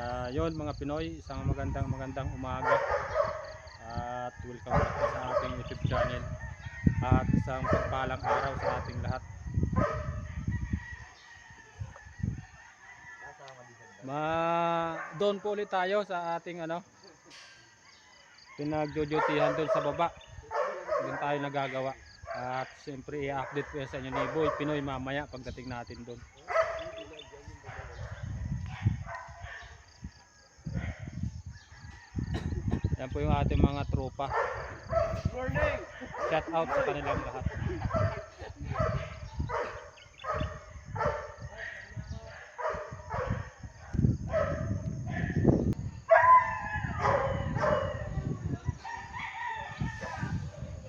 Ah, yon mga Pinoy, isang magandang magandang umaga. At welcome back sa ating YouTube channel. At isang pagpalang araw sa ating lahat. Ma doon po ulit tayo sa ating ano pinagjojotihan doon sa baba. Doon tayo nagagawa. At siyempre i-update po sa inyo ni Boy Pinoy mamaya pagdating natin doon. Yan po yung ating mga tropa. Shout out sa kanilang lahat.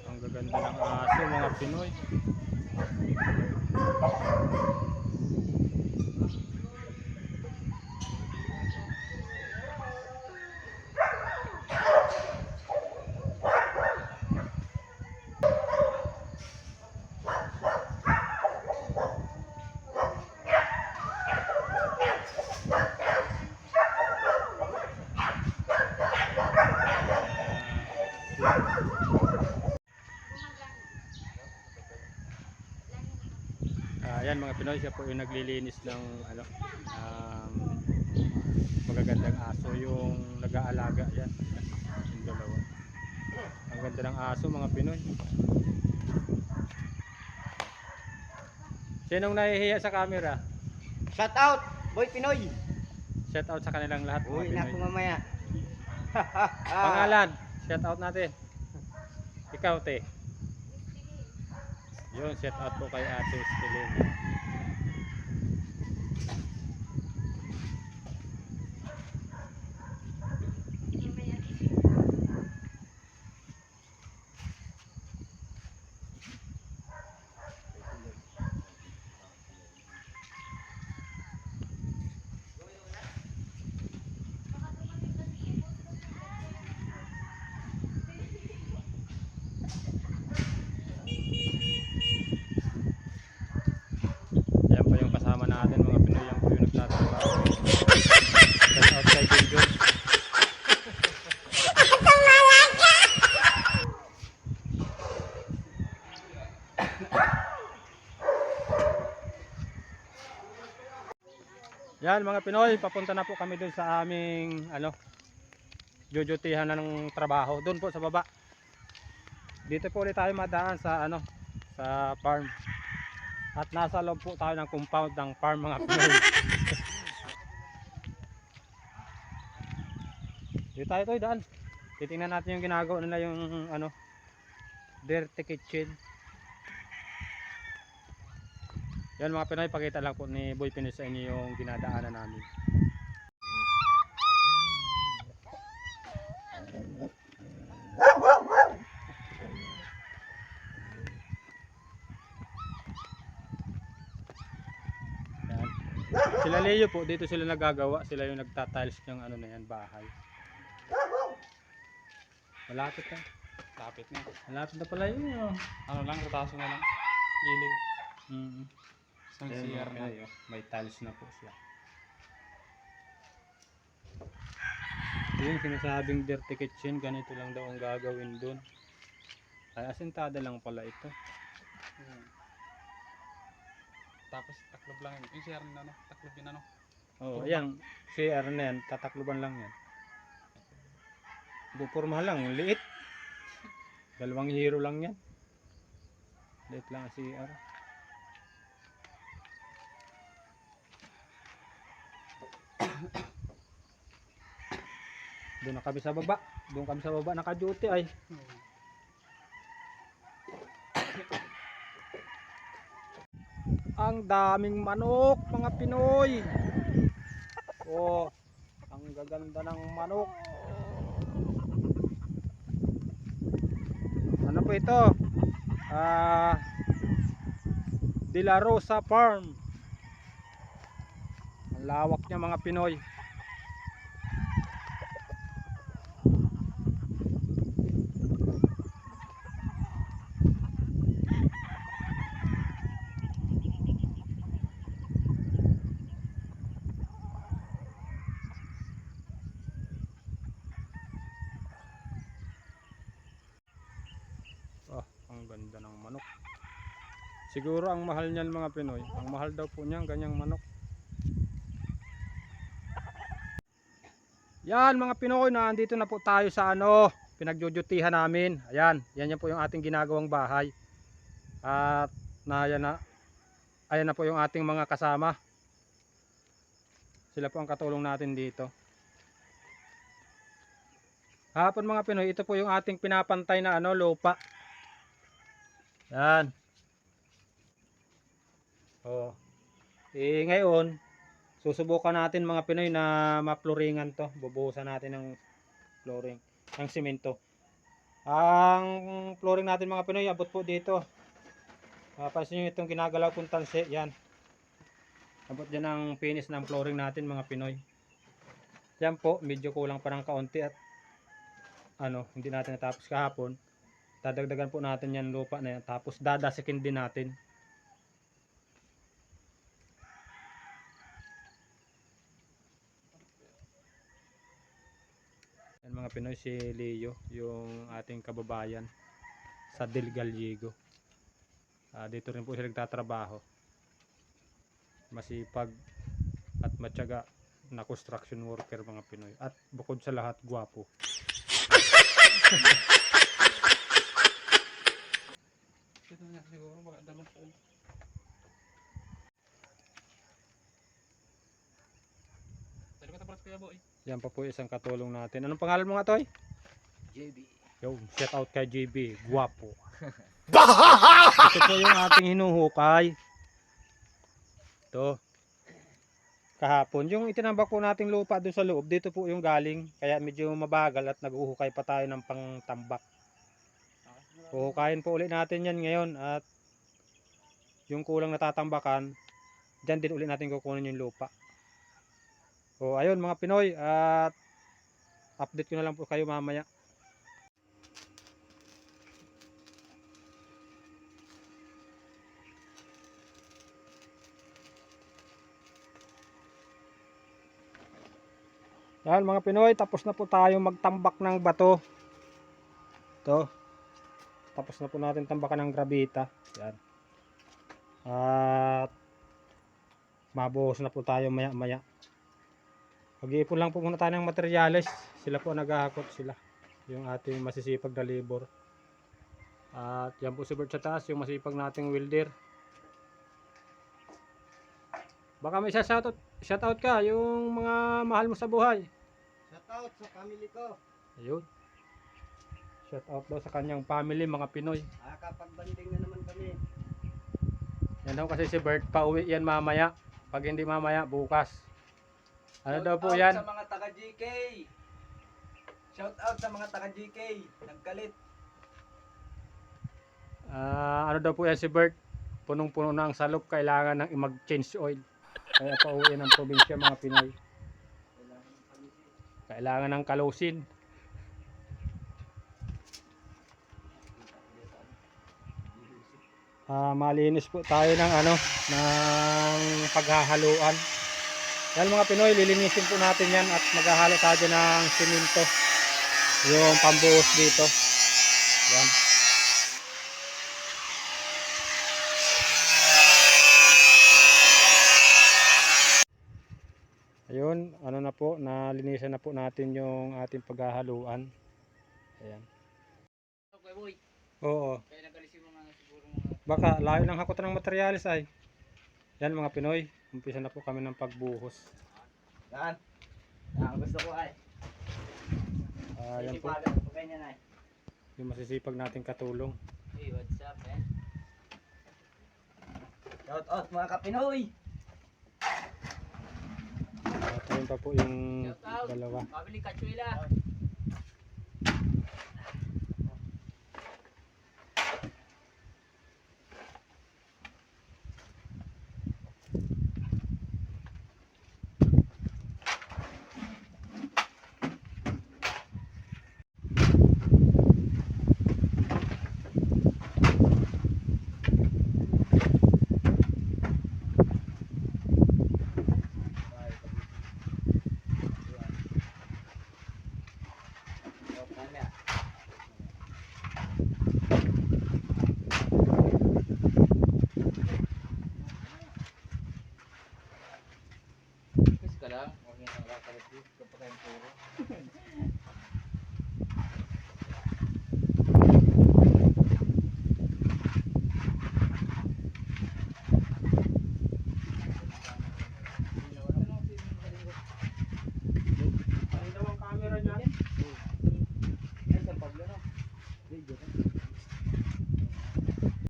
Ang gaganda ng aso mga Pinoy. Ayan mga Pinoy, siya po yung naglilinis ng ano, um, magagandang aso yung nag-aalaga yan. Yung dalawa. Ang ganda ng aso mga Pinoy. Sinong nahihiya sa camera? Shout out, Boy Pinoy. Shout out sa kanilang lahat Uy, na Pinoy. mamaya. Pangalan, shout out natin. Ikaw, te. Yun, shout out po kay Ate Estelina. Yan po yung kasama natin mga Pinoy. Yan po yung nagtatrabaho. Shout out kay Junjun. Yan mga Pinoy, papunta na po kami doon sa aming ano jujutihan na ng trabaho doon po sa baba. Dito po ulit tayo madaan sa ano sa farm. At nasa loob po tayo ng compound ng farm mga Pinoy. Dito tayo to daan. Titingnan natin yung ginagawa nila yung ano dirty kitchen. Yan mga Pinoy, pakita lang po ni Boy Pinoy sa inyo yung dinadaanan namin. Sila Leo po, dito sila nagagawa. Sila yung nagtatiles ng ano na yan, bahay. Malapit na. Lapit na. Malapit na pala yun. Oh. Ano lang, rataso na lang. Gilid. Mm. Ayan, CR mga na. Oh. May tiles na po siya. Ito yung sinasabing dirty kitchen, ganito lang daw ang gagawin dun. Ay, asentada lang pala ito. Hmm. Tapos taklob lang yun. Yung CR na ano, taklob yun ano. Oo, Purma. ayan, CR na yan, tatakluban lang yan. Bupurma lang, liit. Dalawang hero lang yan. Liit lang ang CR. Doon na kami sa baba. Doon kami sa baba naka-duty ay. Ang daming manok mga Pinoy. Oh, ang gaganda ng manok. Ano po ito? Ah, De La Rosa Farm. Ang lawak niya mga Pinoy. Oh, ang ganda ng manok. Siguro ang mahal niyan mga Pinoy. Ang mahal daw po niyan ganyang manok. Yan mga Pinoy, nandito na po tayo sa ano, pinagjujutihan namin. Ayan, yan yan po yung ating ginagawang bahay. At na yan na, ayan na po yung ating mga kasama. Sila po ang katulong natin dito. Hapon mga Pinoy, ito po yung ating pinapantay na ano, lupa. Yan. Oh. Eh ngayon, susubukan natin mga Pinoy na maploringan to. Bubuhusan natin ng flooring, ng simento. Ang flooring natin mga Pinoy, abot po dito. Uh, pansin nyo itong ginagalaw kong tanse, yan. Abot dyan ang finish ng flooring natin mga Pinoy. Yan po, medyo kulang pa ng kaunti at ano, hindi natin natapos kahapon. Dadagdagan po natin yan lupa na yan. Tapos dadasikin din natin. Mga Pinoy si Leo, yung ating kababayan sa Del Gallego. Ah, dito rin po siya nagtatrabaho. Masipag at matyaga na construction worker mga Pinoy. At bukod sa lahat, gwapo. Dito niya siguro baka dalawang po. Dali ko tapos kuya boy. Yan pa po isang katulong natin. Anong pangalan mo nga Toy? JB. Yo, shout out kay JB. Guwapo. Ito po yung ating hinuhukay. Ito. Kahapon. Yung itinambak po nating lupa doon sa loob, dito po yung galing. Kaya medyo mabagal at naghuhukay pa tayo ng pangtambak. Huhukayin po ulit natin yan ngayon at yung kulang natatambakan, dyan din ulit natin kukunin yung lupa. O ayun mga Pinoy at update ko na lang po kayo mamaya. Yan mga Pinoy, tapos na po tayo magtambak ng bato. Ito. Tapos na po natin tambakan ng grabita. Yan. At mabuhos na po tayo maya maya. Mag-iipon lang po muna tayo ng materyales. Sila po naghahakot sila. Yung ating masisipag na labor. At yan po si Bert sa taas, yung masipag nating welder. Baka may shoutout, shoutout ka, yung mga mahal mo sa buhay. Shout out sa family ko. Ayun. Shoutout daw sa kanyang family, mga Pinoy. Nakakapagbanding na naman kami. Yan daw kasi si Bert, pauwi yan mamaya. Pag hindi mamaya, bukas. Ano daw po Shout out yan? sa mga taga GK. Shout out sa mga taga GK. Nagkalit. Ah, ano daw po yan si Bert? Punong-puno na ang salop, kailangan nang mag-change oil. Kaya pauwi ng probinsya mga Pinoy. Kailangan ng kalusin. Ah, malinis po tayo ng ano, ng paghahaluan. Yan mga Pinoy, lilinisin po natin yan at maghahalo tayo ng simento. Yung pambuhos dito. Yan. Ayun, ano na po, nalinisan na po natin yung ating paghahaluan. Ayan. Oo, baka layo ng hakot ng materialis ay. Yan mga Pinoy, umpisa na po kami ng pagbuhos. Yan. Yan, gusto ko ay. Ah, yan po, yung masisipag nating katulong. Hey, what's up, man? Shout out mga kapinoy. At ayun pa po yung dalawa. Pabili Kachuela. pagkain puro.